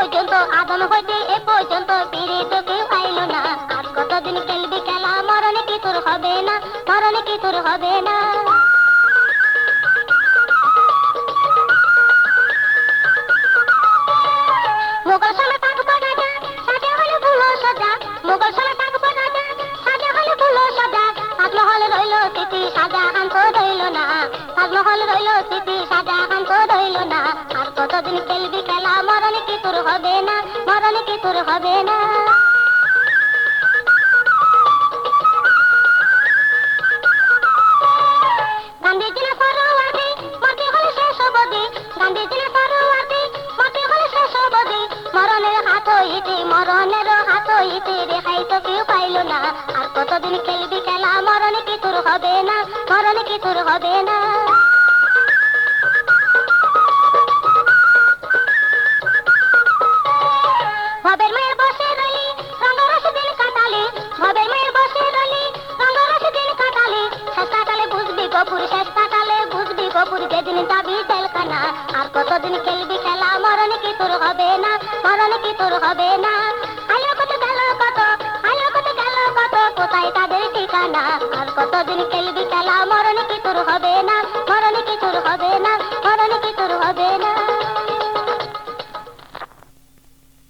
পর্যন্ত আদম হইতে এ পর্যন্ত ফিরে তো কেউ আইলো না। আর কতদিন খেলবি খেলা, মরণে কি তোর হবে না? মরণে কি তোর হবে না? মোগল সামনে থাকব রাজা সাজা হলে ভুলো সাজা। মোগল সামনে থাকব রাজা সাজা হলে ভুলো সাজা। তাজমহল রইল স্মৃতি তাজমহল রইল, স্মৃতি সাজা তো রইল না। আর কতদিন খেলবি খেলা, মরণে কি তোর হবে না, মরণে কি তোর হবে না। আর কতদিন খেলবি খেলা, মরণে কি তোর হবে না, মরণে কি তোর হবে না। গপুর যেদিন যাবি জেলখানা আর কতদিন খেলবি খেলা, মরণ কি তোর হবে না, মরণ কি তোর হবে না? আলো কত গেল কত, আলো কত গেল কত, কোথায় তাদের ঠিকানা? আর কতদিন খেলবি খেলা, মরণ কি তোর হবে না, মরণ কি তোর হবে